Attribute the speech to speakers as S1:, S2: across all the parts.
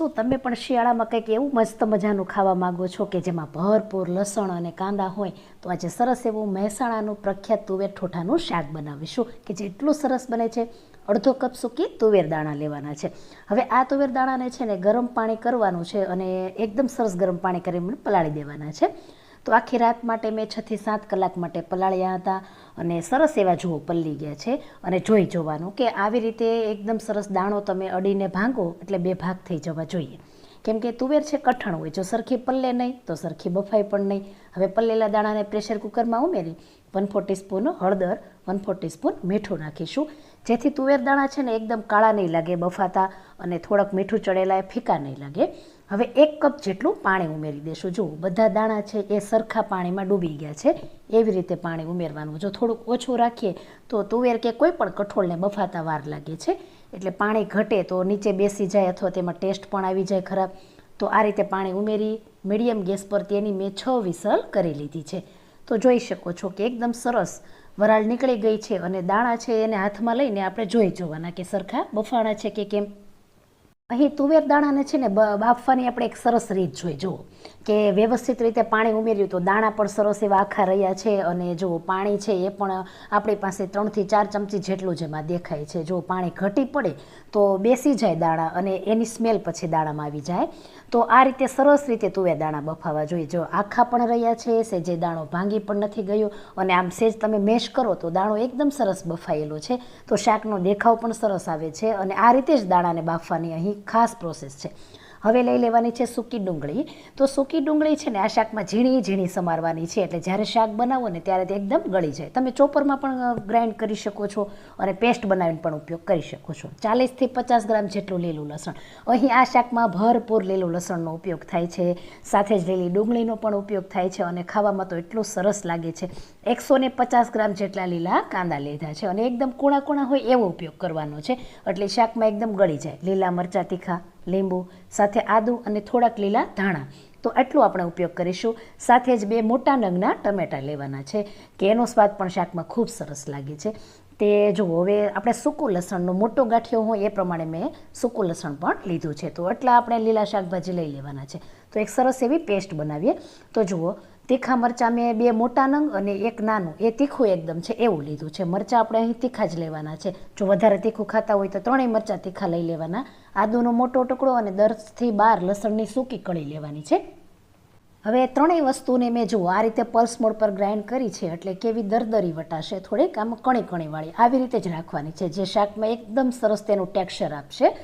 S1: શું તમે પણ શિયાળામાં કંઈક એવું મસ્ત મજાનું ખાવા માંગો છો કે જેમાં ભરપૂર લસણ અને કાંદા હોય? તો આજે સરસ એવું મહેસાણાનું પ્રખ્યાત તુવેર ઠોઠાનું શાક બનાવીશું કે જે એટલું સરસ બને છે. અડધો કપ સૂકી તુવેર દાણા લેવાના છે. હવે આ તુવેર દાણાને છે ને ગરમ પાણી કરવાનું છે અને એકદમ સરસ ગરમ પાણી કરીને પલાળી દેવાના છે. તો આખી રાત માટે મેં છથી સાત કલાક માટે પલાળ્યા હતા અને સરસ એવા જુઓ પલ્લી ગયા છે અને જોઈ જોવાનું કે આવી રીતે એકદમ સરસ દાણો તમે અડીને ભાંગો એટલે બે ભાગ થઈ જવા જોઈએ. કેમ કે તુવેર છે કઠણ હોય, જો સરખી પલ્લે નહીં તો સરખી બફાઈ પણ નહીં. હવે પલ્લેલા દાણાને પ્રેશર કુકરમાં ઉમેરી વન ફોર ટીસ્પૂન હળદર, વન ફોર ટીસ્પૂન મીઠું નાખીશું. જેથી તુવેર દાણા છે ને એકદમ કાળા નહીં લાગે બફાતા અને થોડાક મીઠું ચડેલા એ ફીકા નહીં લાગે. હવે એક કપ જેટલું પાણી ઉમેરી દેશું. જુઓ બધા દાણા છે એ સરખા પાણીમાં ડૂબી ગયા છે, એવી રીતે પાણી ઉમેરવાનું. જો થોડુંક ઓછું રાખીએ, તો તુવેર કે કોઈ પણ કઠોળને બફાતા વાર લાગે છે. એટલે પાણી ઘટે તો નીચે બેસી જાય અથવા તેમાં ટેસ્ટ પણ આવી જાય ખરાબ. તો આ રીતે પાણી ઉમેરી મીડિયમ ગેસ પર તેની મેં છ વિસલ કરી લીધી છે. તો જોઈ શકો છો કે એકદમ સરસ વરાળ નીકળી ગઈ છે અને દાણા છે એને હાથમાં લઈને આપણે જોઈ જોવાના કે સરખા બફાણા છે કે કેમ. અહીં તુવેર દાણાને છે ને બાફવાની આપણે એક સરસ રીત જોઈ, જુઓ. કે વ્યવસ્થિત રીતે પાણી ઉમેર્યું તો દાણા પણ સરસ એવા આખા રહ્યા છે અને જો પાણી છે એ પણ આપણી પાસે ત્રણથી ચાર ચમચી જેટલું જ એમાં દેખાય છે. જો પાણી ઘટી પડે તો બેસી જાય દાણા અને એની સ્મેલ પછી દાણામાં આવી જાય. તો આ રીતે સરસ રીતે તુવેર દાણા બફાવા જોઈએ. જો આખા પણ રહ્યા છે, સેજે દાણો ભાંગી પણ નથી ગયો, અને આમ સેજ તમે મેશ કરો તો દાણો એકદમ સરસ બફાયેલો છે. તો શાકનો દેખાવ પણ સરસ આવે છે, અને આ રીતે જ દાણાને બાફવાની અહીં ખાસ પ્રોસેસ છે. હવે લઈ લેવાની છે સૂકી ડુંગળી. તો સૂકી ડુંગળી છે ને આ શાકમાં ઝીણી ઝીણી સમારવાની છે, એટલે જ્યારે શાક બનાવો ને ત્યારે તે એકદમ ગળી જાય. તમે ચોપરમાં પણ ગ્રાઇન્ડ કરી શકો છો અને પેસ્ટ બનાવીને પણ ઉપયોગ કરી શકો છો. ચાલીસથી પચાસ ગ્રામ જેટલું લીલું લસણ. અહીં આ શાકમાં ભરપૂર લીલું લસણનો ઉપયોગ થાય છે. સાથે જ લીલી ડુંગળીનો પણ ઉપયોગ થાય છે અને ખાવામાં તો એટલું સરસ લાગે છે. એકસો પચાસ ગ્રામ જેટલા લીલા કાંદા લીધા છે અને એકદમ કૂણા કૂણા હોય એવો ઉપયોગ કરવાનો છે. એટલે શાકમાં એકદમ ગળી જાય. લીલા મરચાં તીખા. લીંબુ, સાથે આદું અને થોડાક લીલા ધાણા. તો એટલું આપણે ઉપયોગ કરીશું. સાથે જ બે મોટા નંગના ટમેટાં લેવાના છે, કે એનો સ્વાદ પણ શાકમાં ખૂબ સરસ લાગે છે. તે જુઓ હવે આપણે સૂકું લસણનો મોટો ગાંઠિયો હોય, એ પ્રમાણે મેં સૂકું લસણ પણ લીધું છે. તો એટલા આપણે લીલા શાકભાજી લઈ લેવાના છે. તો એક સરસ એવી પેસ્ટ બનાવીએ. તો જુઓ તીખા મરચાં મેં બે મોટા નંગ અને એક નાનું. એ તીખું એકદમ છે, એવું લીધું છે. મરચાં આપણે અહીં તીખા જ લેવાના છે. જો વધારે તીખું ખાતા હોય તો ત્રણેય મરચાં તીખા લઈ લેવાના. આદુનો મોટો ટુકડો અને દસથી બાર લસણની સૂકી કળી લેવાની છે. હવે ત્રણેય વસ્તુને મેં જુઓ, આ રીતે પલ્સ મોડ પર ગ્રાઇન્ડ કરી છે એટલે કેવી દરદરી વટાશે થોડીક. આમ કણી કણીવાળી આવી રીતે જ રાખવાની છે. જે શાકમાં એકદમ સરસ તેનું ટેક્સચર આપશે.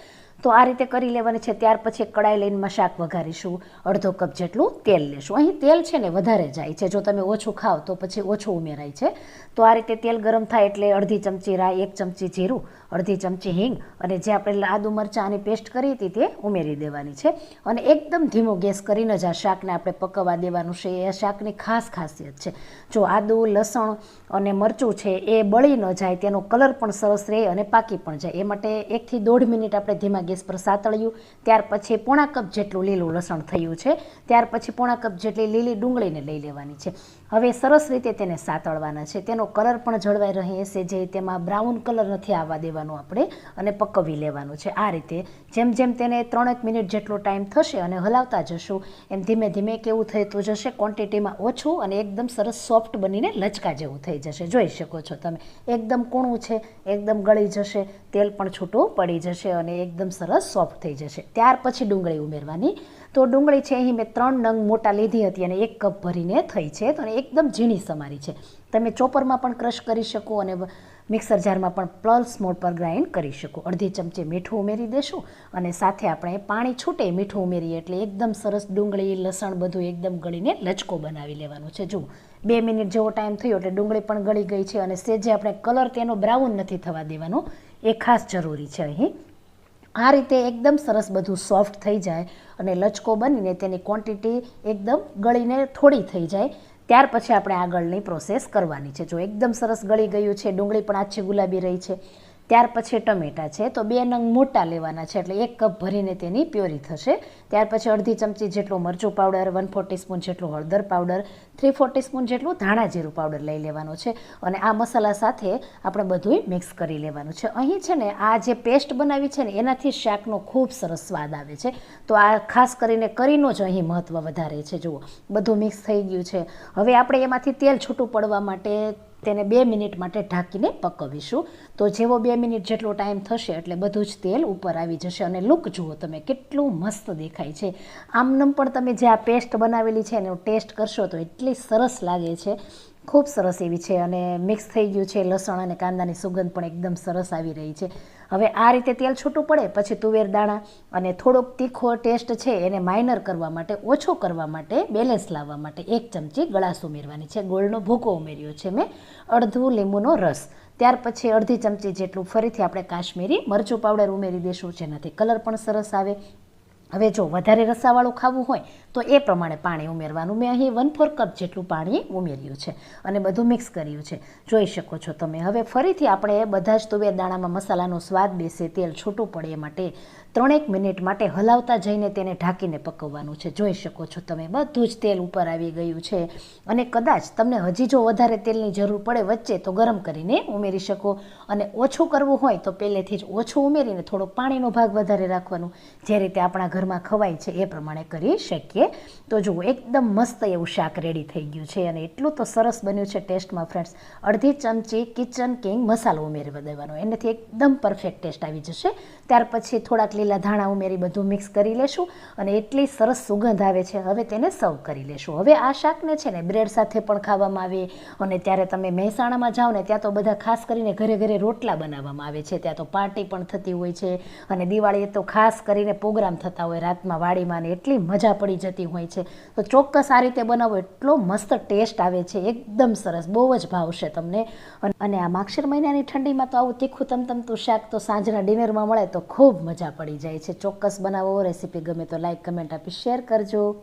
S1: તો આ રીતે કરી લેવાની છે. ત્યાર પછી કડાઈ લઈને શાક વઘારીશું. અડધો કપ જેટલું તેલ લેશું. અહીં તેલ છે ને વધારે જાય છે. જો તમે ઓછું ખાઓ તો પછી ઓછું ઉમેરાય છે. તો આ રીતે તેલ ગરમ થાય એટલે અડધી ચમચી રાઈ, એક ચમચી જીરું, અડધી ચમચી હિંગ અને જે આપણે આદુ મરચાંની પેસ્ટ કરી હતી તે ઉમેરી દેવાની છે. અને એકદમ ધીમો ગેસ કરીને જ આ શાકને આપણે પકવવા દેવાનું છે. એ શાકની ખાસ ખાસિયત છે. જો આદુ, લસણ અને મરચું છે એ બળી ન જાય, તેનો કલર પણ સરસ રહે અને પાકી પણ જાય. એ માટે એકથી દોઢ મિનિટ આપણે ધીમા ગેસ પર સાતળ્યું ત્યાર પછી પોણા કપ જેટલું લીલું લસણ થયું છે. ત્યાર પછી પોણા કપ જેટલી લીલી ડુંગળીને લઈ લેવાની છે. હવે સરસ રીતે તેને સાતળવાના છે. તેનો કલર પણ જળવાઈ રહે છે. જે તેમાં બ્રાઉન કલર નથી આવવા દેવાનો આપણે અને પકવી લેવાનું છે. આ રીતે જેમ જેમ તેને ત્રણેક મિનિટ જેટલો ટાઈમ થશે અને હલાવતા જશું, એમ ધીમે ધીમે કેવું થતું જશે, ક્વોન્ટિટીમાં ઓછું અને એકદમ સરસ સોફ્ટ બનીને લચકા જેવું થઈ જશે. જોઈ શકો છો તમે. એકદમ કૂણું છે. એકદમ ગળી જશે. તેલ પણ છૂટું પડી જશે અને એકદમ સરસ સોફ્ટ થઈ જશે. ત્યાર પછી ડુંગળી ઉમેરવાની. તો ડુંગળી છે અહીં મેં ત્રણ નંગ મોટા લીધી હતી અને એક કપ ભરીને થઈ છે. તો એકદમ ઝીણી સમારી છે. તમે ચોપરમાં પણ ક્રશ કરી શકો અને મિક્સર જારમાં પણ પ્લસ મોડ પર ગ્રાઇન્ડ કરી શકો. અડધી ચમચી મીઠું ઉમેરી દેશું અને સાથે આપણે પાણી છૂટે મીઠું ઉમેરીએ એટલે એકદમ સરસ ડુંગળી, લસણ બધું એકદમ ગળીને લચકો બનાવી લેવાનો છે. જુઓ, બે મિનિટ જેવો ટાઈમ થયો એટલે ડુંગળી પણ ગળી ગઈ છે અને સેજે આપણે કલર તેનો બ્રાઉન નથી થવા દેવાનો. એ ખાસ જરૂરી છે અહીં. આ રીતે એકદમ સરસ બધું સોફ્ટ થઈ જાય અને લચકો બનીને તેની ક્વોન્ટિટી એકદમ ગળીને થોડી થઈ જાય. ત્યાર પછી આપણે આગળની પ્રોસેસ કરવાની છે. જો એકદમ સરસ ગળી ગયું છે, ડુંગળી પણ આછી ગુલાબી રહી છે. ત્યાર પછી ટમેટાં છે, તો બે નંગ મોટા લેવાના છે, એટલે એક કપ ભરીને તેની પ્યોરી થશે. ત્યાર પછી અડધી ચમચી જેટલું મરચું પાવડર વન ફોર ટીસ્પૂન જેટલું હળદર પાવડર થ્રી ફોર ટીસ્પૂન જેટલું ધાણા જીરું પાવડર લઈ લેવાનો છે અને આ મસાલા સાથે આપણે બધુંય મિક્સ કરી લેવાનું છે. અહીં છે ને આ જે પેસ્ટ બનાવી છે ને, એનાથી શાકનો ખૂબ સરસ સ્વાદ આવે છે. તો આ ખાસ કરીને કરીનો જ અહીં મહત્ત્વ વધારે છે. જુઓ, બધું મિક્સ થઈ ગયું છે. હવે આપણે એમાંથી તેલ છૂટું પડવા માટે તેને બે મિનિટ માટે ઢાંકીને પકવીશું. તો જેવો બે મિનિટ જેટલો ટાઈમ થશે એટલે બધું જ તેલ ઉપર આવી જશે. અને લુક જુઓ તમે, કેટલું મસ્ત દેખાય છે. આમનમ પણ તમે જે આ પેસ્ટ બનાવેલી છે, એનો ટેસ્ટ કરશો તો એટલી સરસ લાગે છે. ખૂબ સરસ એવી છે અને મિક્સ થઈ ગયું છે. લસણ અને કાંદાની સુગંધ પણ એકદમ સરસ આવી રહી છે. હવે આ રીતે તેલ છૂટું પડે, પછી તુવેર દાણા અને થોડોક તીખો ટેસ્ટ છે એને માઇનર કરવા માટે, ઓછો કરવા માટે બેલેન્સ લાવવા માટે એક ચમચી ગળાસ ઉમેરવાની છે. ગોળનો ભૂકો ઉમેર્યો છે મેં, અડધું લીંબુનો રસ. ત્યાર પછી અડધી ચમચી જેટલું ફરીથી આપણે કાશ્મીરી મરચું પાવડર ઉમેરી દઈશું જેનાથી કલર પણ સરસ આવે. હવે જો વધારે રસાવાળું ખાવું હોય, તો એ પ્રમાણે પાણી ઉમેરવાનું. મેં અહીં વન ફોર કપ જેટલું પાણી ઉમેર્યું છે અને બધું મિક્સ કર્યું છે. જોઈ શકો છો તમે. હવે ફરીથી આપણે બધા જ તુવેર દાણામાં મસાલાનો સ્વાદ બેસે, તેલ છૂટું પડે એ માટે ત્રણેક મિનિટ માટે હલાવતા જઈને તેને ઢાંકીને પકવવાનું છે. જોઈ શકો છો તમે. બધું જ તેલ ઉપર આવી ગયું છે. અને કદાચ તમને હજી જો વધારે તેલની જરૂર પડે વચ્ચે, તો ગરમ કરીને ઉમેરી શકો. અને ઓછું કરવું હોય, તો પહેલેથી જ ઓછું ઉમેરીને થોડોક પાણીનો ભાગ વધારે રાખવાનું. જે રીતે આપણા ઘરમાં ખવાય છે એ પ્રમાણે કરી શકીએ. તો જુઓ, એકદમ મસ્ત એવું શાક રેડી થઈ ગયું છે અને એટલું તો સરસ બન્યું છે ટેસ્ટમાં ફ્રેન્ડ્સ અડધી ચમચી કિચન કિંગ મસાલો ઉમેરી દેવાનો. એનાથી એકદમ પરફેક્ટ ટેસ્ટ આવી જશે. ત્યાર પછી થોડાક લીલા ધાણા ઉમેરી બધું મિક્સ કરી લેશું અને એટલી સરસ સુગંધ આવે છે, હવે તેને સર્વ કરી લેશું. હવે આ શાકને છે ને બ્રેડ સાથે પણ ખાવામાં આવે અને ત્યારે તમે મહેસાણામાં જાઓ ને ત્યાં તો બધા ખાસ કરીને ઘરે ઘરે રોટલા બનાવવામાં આવે છે. ત્યાં તો પાર્ટી પણ થતી હોય છે અને દિવાળીએ તો ખાસ કરીને પ્રોગ્રામ થતા હોય રાતમાં વાડીમાં ને એટલી મજા પડી જતી હોય છે. તો ચોક્કસ આ રીતે બનાવો, એટલો મસ્ત ટેસ્ટ આવે છે. એકદમ સરસ, બહુ જ ભાવશે તમને. અને આ માક્ષર મહિનાની ઠંડીમાં તો આવું તીખું તમતમતું શાક તો સાંજના ડિનરમાં મળે તો ખૂબ મજા પડી જાય છે. ચોક્કસ બનાવો, રેસીપી ગમે તો લાઈક, કમેન્ટ આપી, શેર કરજો.